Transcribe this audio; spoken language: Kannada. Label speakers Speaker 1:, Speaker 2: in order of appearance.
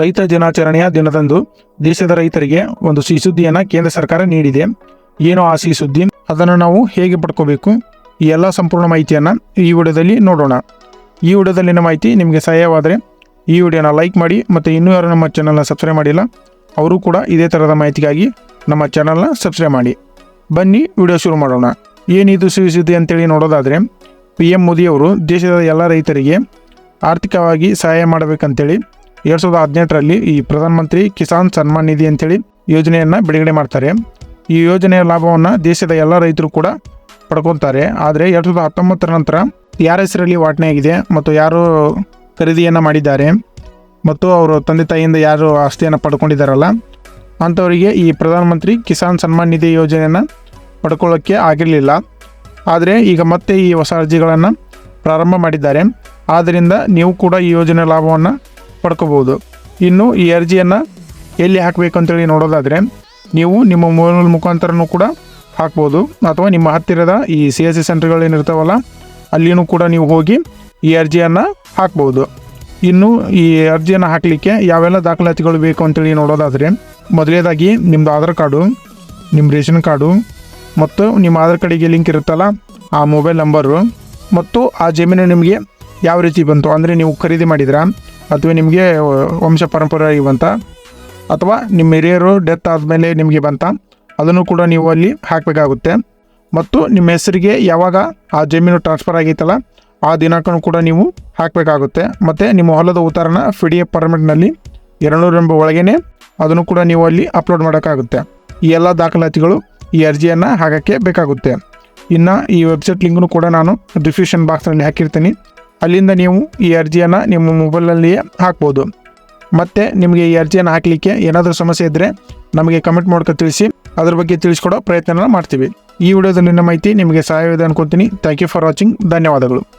Speaker 1: ರೈತ ದಿನಾಚರಣೆಯ ದಿನದಂದು ದೇಶದ ರೈತರಿಗೆ ಒಂದು ಸಿಹಿ ಸುದ್ದಿಯನ್ನು ಕೇಂದ್ರ ಸರ್ಕಾರ ನೀಡಿದೆ. ಏನು ಆ ಸಿಹಿ ಸುದ್ದಿ? ಅದನ್ನು ನಾವು ಹೇಗೆ ಪಡ್ಕೋಬೇಕು? ಈ ಎಲ್ಲ ಸಂಪೂರ್ಣ ಮಾಹಿತಿಯನ್ನು ಈ ವಿಡಿಯೋದಲ್ಲಿ ನೋಡೋಣ. ಈ ವಿಡಿಯೋದಲ್ಲಿನ ಮಾಹಿತಿ ನಿಮಗೆ ಸಹಾಯವಾದರೆ ಈ ವಿಡಿಯೋನ ಲೈಕ್ ಮಾಡಿ ಮತ್ತು ಇನ್ನೂ ಯಾರು ನಮ್ಮ ಚಾನಲ್ನ ಸಬ್ಸ್ಕ್ರೈಬ್ ಮಾಡಿಲ್ಲ, ಅವರು ಕೂಡ ಇದೇ ಥರದ ಮಾಹಿತಿಗಾಗಿ ನಮ್ಮ ಚಾನಲ್ನ ಸಬ್ಸ್ಕ್ರೈಬ್ ಮಾಡಿ. ಬನ್ನಿ, ವಿಡಿಯೋ ಶುರು ಮಾಡೋಣ. ಏನಿದು ಸಿಹಿ ಸುದ್ದಿ ಅಂತೇಳಿ ನೋಡೋದಾದರೆ, ಪಿ ಎಂ ಮೋದಿಯವರು ದೇಶದ ಎಲ್ಲ ರೈತರಿಗೆ ಆರ್ಥಿಕವಾಗಿ ಸಹಾಯ ಮಾಡಬೇಕಂತೇಳಿ ಎರಡು ಸಾವಿರದ ಹದಿನೆಂಟರಲ್ಲಿ ಈ ಪ್ರಧಾನಮಂತ್ರಿ ಕಿಸಾನ್ ಸನ್ಮಾನ್ ನಿಧಿ ಅಂತೇಳಿ ಯೋಜನೆಯನ್ನು ಬಿಡುಗಡೆ ಮಾಡ್ತಾರೆ. ಈ ಯೋಜನೆಯ ಲಾಭವನ್ನು ದೇಶದ ಎಲ್ಲ ರೈತರು ಕೂಡ ಪಡ್ಕೊತಾರೆ. ಆದರೆ ಎರಡು ಸಾವಿರದ ಹತ್ತೊಂಬತ್ತರ ನಂತರ ಯಾರ ಹೆಸರಲ್ಲಿ ವಾಟನೆ ಆಗಿದೆ ಮತ್ತು ಯಾರು ಖರೀದಿಯನ್ನು ಮಾಡಿದ್ದಾರೆ ಮತ್ತು ಅವರು ತಂದೆ ತಾಯಿಯಿಂದ ಯಾರು ಆಸ್ತಿಯನ್ನು ಪಡ್ಕೊಂಡಿದ್ದಾರಲ್ಲ, ಅಂಥವರಿಗೆ ಈ ಪ್ರಧಾನಮಂತ್ರಿ ಕಿಸಾನ್ ಸನ್ಮಾನ್ ನಿಧಿ ಯೋಜನೆಯನ್ನು ಪಡ್ಕೊಳ್ಳೋಕ್ಕೆ ಆಗಿರಲಿಲ್ಲ. ಆದರೆ ಈಗ ಮತ್ತೆ ಈ ಹೊಸ ಅರ್ಜಿಗಳನ್ನು ಪ್ರಾರಂಭ ಮಾಡಿದ್ದಾರೆ. ಆದ್ದರಿಂದ ನೀವು ಕೂಡ ಈ ಯೋಜನೆ ಲಾಭವನ್ನು ಪಡ್ಕೋಬೋದು ಇನ್ನು ಈ ಅರ್ಜಿಯನ್ನು ಎಲ್ಲಿ ಹಾಕಬೇಕು ಅಂತೇಳಿ ನೋಡೋದಾದರೆ, ನೀವು ನಿಮ್ಮ ಮೊಬೈಲ್ ಮುಖಾಂತರನೂ ಕೂಡ ಹಾಕ್ಬೋದು. ಅಥವಾ ನಿಮ್ಮ ಹತ್ತಿರದ ಈ ಸಿ ಎಸ್ ಸಿ ಸೆಂಟರ್ಗಳೇನಿರ್ತಾವಲ್ಲ ಅಲ್ಲಿಯೂ ಕೂಡ ನೀವು ಹೋಗಿ ಈ ಅರ್ಜಿಯನ್ನು ಹಾಕ್ಬೋದು. ಇನ್ನು ಈ ಅರ್ಜಿಯನ್ನು ಹಾಕಲಿಕ್ಕೆ ಯಾವೆಲ್ಲ ದಾಖಲಾತಿಗಳು ಬೇಕು ಅಂತೇಳಿ ನೋಡೋದಾದರೆ ಮೊದಲನೇದಾಗಿ ನಿಮ್ಮದು ಆಧಾರ್ ಕಾರ್ಡು ನಿಮ್ಮ ರೇಷನ್ ಕಾರ್ಡು, ಮತ್ತು ನಿಮ್ಮ ಆಧಾರ್ ಕಾರ್ಡಿಗೆ ಲಿಂಕ್ ಇರುತ್ತಲ್ಲ, ಆ ಮೊಬೈಲ್ ನಂಬರು, ಮತ್ತು ಆ ಜಮೀನು ನಿಮಗೆ ಯಾವ ರೀತಿ ಬಂತು, ಅಂದರೆ ನೀವು ಖರೀದಿ ಮಾಡಿದ್ರಾ ಅಥವಾ ನಿಮಗೆ ವಂಶ ಪರಂಪರೆಯಾಗಿ ಬಂತ. ಅಥವಾ ನಿಮ್ಮ ಹಿರಿಯರು ಡೆತ್ ಆದಮೇಲೆ ನಿಮಗೆ ಬಂತ. ಅದನ್ನು ಕೂಡ ನೀವು ಅಲ್ಲಿ ಹಾಕಬೇಕಾಗುತ್ತೆ. ಮತ್ತು ನಿಮ್ಮ ಹೆಸರಿಗೆ ಯಾವಾಗ ಆ ಜಮೀನು ಟ್ರಾನ್ಸ್ಫರ್ ಆಗೈತಲ್ಲ, ಆ ದಿನಾಂಕನೂ ಕೂಡ ನೀವು ಹಾಕಬೇಕಾಗುತ್ತೆ. ಮತ್ತು ನಿಮ್ಮ ಹೊಲದ ಉತ್ತಾರನ ಫಿ ಡಿ ಎಫ್ ಪರ್ಮಿಟ್ನಲ್ಲಿ ಎರಡುನೂರು ಎಂಬ ಒಳಗೇನೆ ಅದನ್ನು ಕೂಡ ನೀವು ಅಲ್ಲಿ ಅಪ್ಲೋಡ್ ಮಾಡೋಕ್ಕಾಗುತ್ತೆ. ಈ ಎಲ್ಲ ದಾಖಲಾತಿಗಳು ಈ ಅರ್ಜಿಯನ್ನು ಹಾಕೋಕ್ಕೆ ಬೇಕಾಗುತ್ತೆ. ಇನ್ನು ಈ ವೆಬ್ಸೈಟ್ ಲಿಂಕ್ನು ಕೂಡ ನಾನು ಡಿಸ್ಕ್ರಿಪ್ಷನ್ ಬಾಕ್ಸ್ನಲ್ಲಿ ಹಾಕಿರ್ತೀನಿ. ಅಲ್ಲಿಂದ ನೀವು ಈ ಅರ್ಜಿಯನ್ನು ನಿಮ್ಮ ಮೊಬೈಲಲ್ಲಿಯೇ ಹಾಕ್ಬೋದು. ಮತ್ತು ನಿಮಗೆ ಈ ಅರ್ಜಿಯನ್ನು ಹಾಕಲಿಕ್ಕೆ ಏನಾದರೂ ಸಮಸ್ಯೆ ಇದ್ದರೆ ನಮಗೆ ಕಮೆಂಟ್ ಮಾಡ್ಕೊ ತಿಳಿಸಿ, ಅದ್ರ ಬಗ್ಗೆ ತಿಳಿಸ್ಕೊಡೋ ಪ್ರಯತ್ನ ಮಾಡ್ತೀವಿ. ಈ ವಿಡಿಯೋದಲ್ಲಿನ ಮಾಹಿತಿ ನಿಮಗೆ ಸಹಾಯವಿದೆ ಅನ್ಕೊತೀನಿ. ಥ್ಯಾಂಕ್ ಯು ಫಾರ್ ವಾಚಿಂಗ್ ಧನ್ಯವಾದಗಳು.